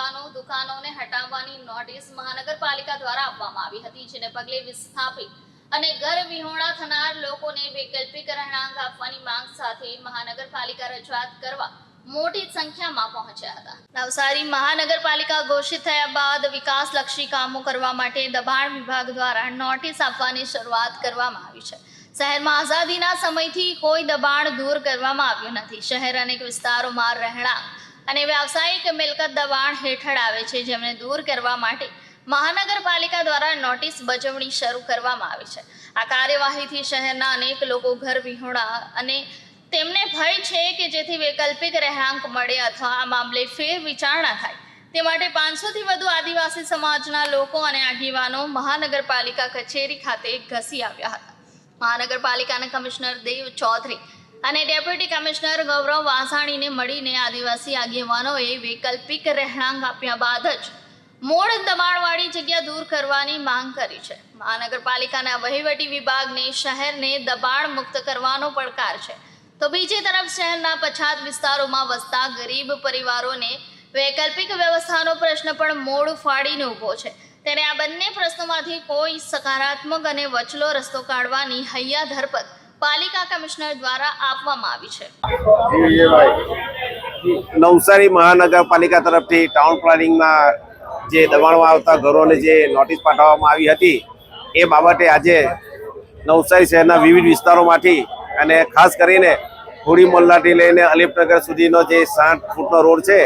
મકાનો દુકાનોને હટાવવાની નોટિસ મહાનગરપાલિકા દ્વારા આપવામાં આવી હતી, જેને પગલે વિસ્થાપિત અને ઘર વિહોણા થનાર લોકોને વૈકલ્પિક રહેણાંક આપવાની માંગ સાથે મહાનગરપાલિકા રજૂઆત કરવા મોટી સંખ્યામાં પહોંચ્યા હતા. નવસારી મહાનગરપાલિકા ઘોષિત થયા બાદ વિકાસલક્ષી કામો કરવા માટે દબાણ વિભાગ દ્વારા નોટિસ આપવાની શરૂઆત કરવામાં આવી છે. શહેરમાં આઝાદીના સમયથી કોઈ દબાણ દૂર કરવામાં આવ્યું નથી. શહેર અનેક વિસ્તારોમાં રહેણાંક અને વ્યાવસાયિક મિલકત દબાણ હેઠળ આવે છે, જેમને દૂર કરવા માટે મહાનગરપાલિકા દ્વારા નોટિસ બજવણી શરૂ કરવામાં આવી છે. આ કાર્યવાહીથી શહેરના અનેક લોકો ઘર વિહોણા અને તેમને ભય છે કે જેથી વૈકલ્પિક રહેણાંક મળે અથવા આ મામલે ફેર વિચારણા થાય. તે માટે પાંચસોથી વધુ આદિવાસી સમાજના લોકો અને આગેવાનો મહાનગરપાલિકા કચેરી ખાતે ઘસી આવ્યા હતા. મહાનગરપાલિકાના કમિશનર દેવ ચૌધરી અને ડેપ્યુટી કમિશનર ગૌરવ વાસાણીને મળીને આદિવાસી આગેવાનોએ વૈકલ્પિક રહેણાંક આપ્યા બાદ જ મૂળ દબાણવાળી જગ્યા દૂર કરવાની માંગ કરી છે. મહાનગરપાલિકાના વહીવટી વિભાગને શહેરને દબાણ મુક્ત કરવાનો પડકાર છે. તો બીજી તરફ શહેરના પછાત વિસ્તારોમાં વસતા ગરીબ પરિવારોને વૈકલ્પિક વ્યવસ્થાનો પ્રશ્ન પણ મોડ ફાડીને ઊભો છે. ત્યારે આ બંને પ્રશ્નોમાંથી કોઈ સકારાત્મક અને વચલો રસ્તો કાઢવાની હૈયા ધરપત પાલિકા કમિશનર દ્વારા આપવામાં આવી છે. નવસારી મહાનગરપાલિકા તરફથી ટાઉન પ્લાનિંગમાં જે દબાણમાં આવતા ઘરોને જે નોટિસ પાઠવવામાં આવી હતી, એ બાબતે આજે નવસારી શહેરના વિવિધ વિસ્તારોમાંથી અને ખાસ કરીને હોળી મોલ્લાથી લઈને અલીપનગર સુધીનો જે સાઠ ફૂટનો રોડ છે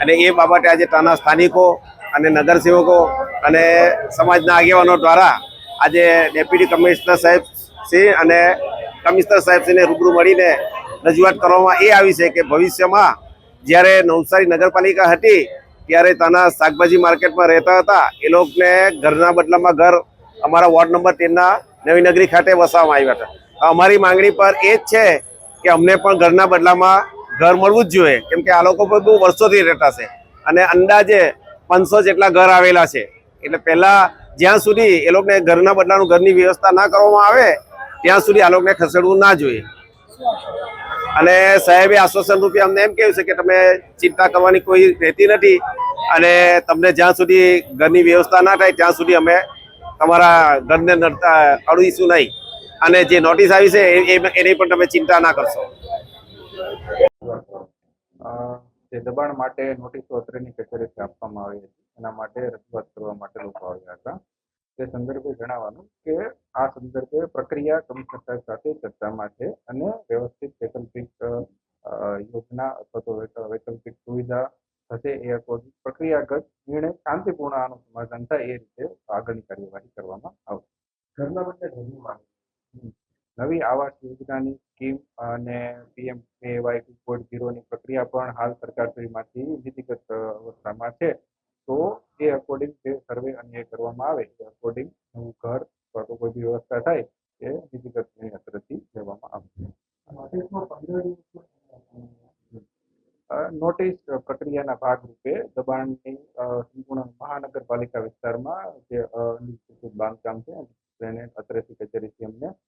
અને એ બાબતે આજે ત્યાંના સ્થાનિકો અને નગરસેવકો અને સમાજના આગેવાનો દ્વારા આજે ડેપ્યુટી કમિશનર સાહેબ શ્રી અને કમિશનર સાહેબશ્રીને રૂબરૂ મળીને રજૂઆત કરવામાં એ આવી છે કે ભવિષ્યમાં જ્યારે નવસારી નગરપાલિકા હતી, ત્યારે ત્યાંના શાકભાજી માર્કેટમાં રહેતા હતા. એ લોકોને ઘરના બદલામાં ઘર અમારા વોર્ડ નંબર તેરના નવી નગરી ખાતે વસાવવામાં આવ્યા હતા. અમારી માંગણી પર એ જ છે કે અમને પણ ઘરના બદલામાં ઘર મળવું જ જોઈએ. કેમ કે આ લોકો પણ બહુ વર્ષોથી રહેતા છે અને અંદાજે પાંચસો જેટલા ઘર આવેલા છે. એટલે પહેલાં જ્યાં સુધી એ લોકોને ઘરના બદલાનું ઘરની વ્યવસ્થા ના કરવામાં આવે ત્યાં સુધી આ લોકોને ખસેડવું ના જોઈએ. અને સાહેબે આશ્વાસન રૂપે અમને એમ કહ્યું છે કે તમે ચિંતા કરવાની કોઈ રહેતી નથી અને તમને જ્યાં સુધી ઘરની વ્યવસ્થા ના થાય ત્યાં સુધી અમે તમારા ઘરને નડતા અડવીશું નહીં. અને જે નોટિસ આવી છે એની પણ તમે ચિંતા ના કરશો. જે દબાણ માટે નોટિસો અત્રેની કચેરીથી આપવામાં આવી હતી. એના માટે રજૂઆત કરવા માટે લોકો આવ્યા હતા. તે સંદર્ભે જણાવવાનું કે આ સંદર્ભે પ્રક્રિયા સાહેબ સાથે ચર્ચામાં છે અને વ્યવસ્થિત વૈકલ્પિક યોજના અથવા તો વૈકલ્પિક સુવિધા થશે એ અકોર્ડિંગ પ્રક્રિયાગત નિર્ણય શાંતિપૂર્ણ આનું સમાધાન થાય એ રીતે આગળની કાર્યવાહી કરવામાં આવશે. ઘરના બદલે ઘરની માંગ. નવી આવાસ યોજનાની સ્કીમ અને પીએમ કેવાય ટુ પોઈન્ટ ઝીરોની પ્રક્રિયા પણ હાલ સરકારશ્રીમાંથી નીતિગત વિધિગત અવસ્થામાં છે. તો એ અકોર્ડિંગ જે સર્વે અને એ કરવામાં આવે એ અકોર્ડિંગ નવું ઘર અથવા તો કોઈ બી વ્યવસ્થા થાય એ બીજી નિર્ણય તરફથી લેવામાં આવશે નોટિસ પ્રક્રિયાના ભાગરૂપે દબાણની સંપૂર્ણ મહાનગરપાલિકા વિસ્તારમાં જે બાંધકામ છે તેને અત્રેથી કચેરીથી અમને આવી